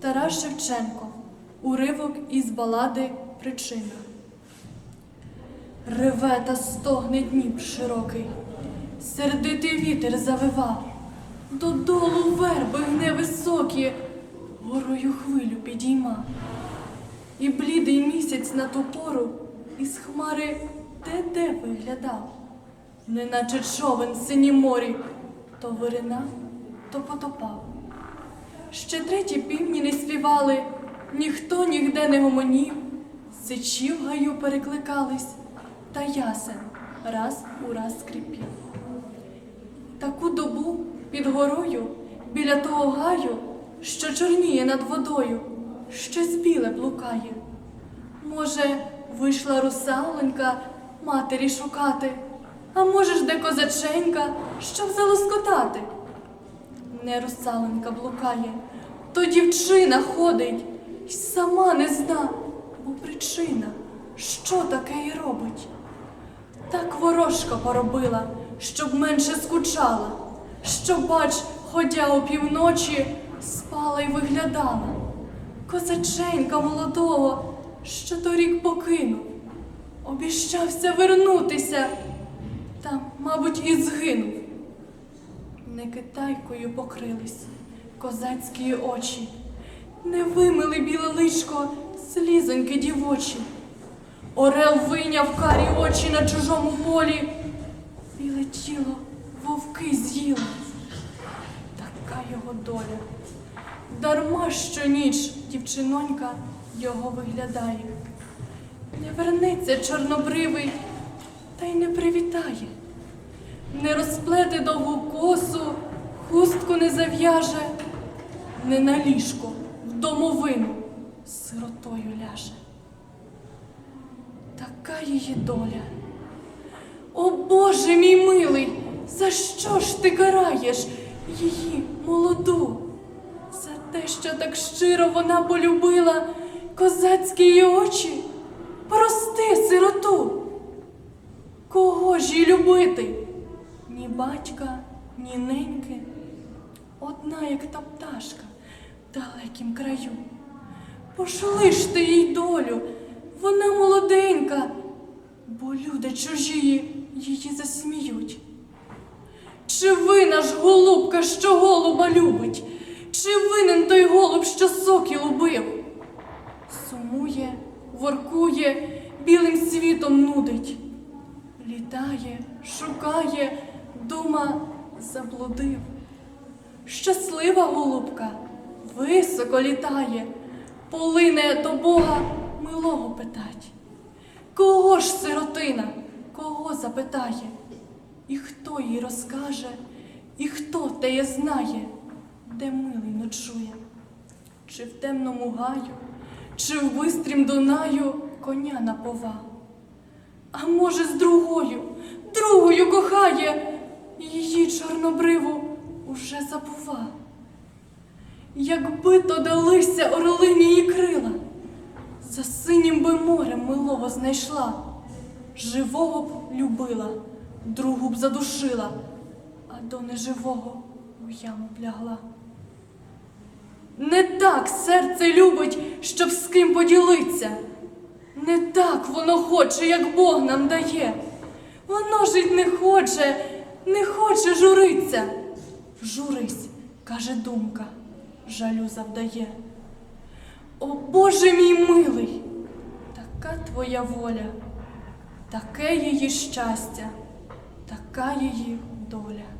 Тарас Шевченко. Уривок із балади Причина. Реве та стогне Дніп широкий, сердитий вітер завива, додолу верби гне високі, горою хвилю підійма. І блідий місяць на ту пору із хмари де-де виглядав, неначе човен в морі, то виринав, то потопав. Ще треті півні не співали, ніхто нігде не гомонів, сичі в гаю перекликались, та ясен раз у раз скрипів. Таку добу під горою, біля того гаю, що чорніє над водою, щось біле блукає. Може, вийшла русаленька матері шукати, а може ж де козаченька, щоб залоскотати. Не русаленька блукає, то дівчина ходить, й сама не зна, бо причина, що таке й робить. Так ворожка поробила, щоб менше скучала, щоб, бач, ходя опівночі, спала й виглядала. Козаченька молодого, що торік покинув, обіщався вернутися, та, мабуть, і згинув. Не китайкою покрились козацькі очі, не вимили біле личко слізоньки дівочі. Орел вийняв карі очі на чужому полі, біле тіло вовки з'їли. Така його доля. Дарма щоніч дівчинонька його виглядає. Не вернеться чорнобривий, та й не привітає. Не розплете довгу косу, хустку не зав'яже, не на ліжко в домовину сиротою ляже. Така її доля. О Боже мій милий, за що ж ти караєш її молоду? За те, що так щиро вона полюбила козацькі її очі? Прости, сироту. Кого ж їй любити? Батька, ні неньки. Одна, як та пташка в далекім краю. Пошли ж ти їй долю, вона молоденька, бо люди чужі її засміють. Чи вина ж голубка, що голуба любить? Чи винен той голуб, що сокіл убив? Сумує, воркує, білим світом нудить. Літає, шукає, дума заблудив. Щаслива голубка високо літає, полине до Бога милого питать. Кого ж сиротина, кого запитає? І хто їй розкаже, і хто теє знає, де милий ночує? Чи в темному гаю, чи в бистрім Дунаю коня напова? А може, з другою, другою кохає, чорнобриву уже забува. Якби то далися орлині її крила, за синім би морем милого знайшла, живого б любила, другу б задушила, а до неживого у яму б. Не так серце любить, щоб з ким поділиться. Не так воно хоче, як Бог нам дає. Воно жить не хоче, не хоче журиться. Журись, каже думка, жалю завдає. О Боже мій милий, така твоя воля, таке її щастя, така її доля.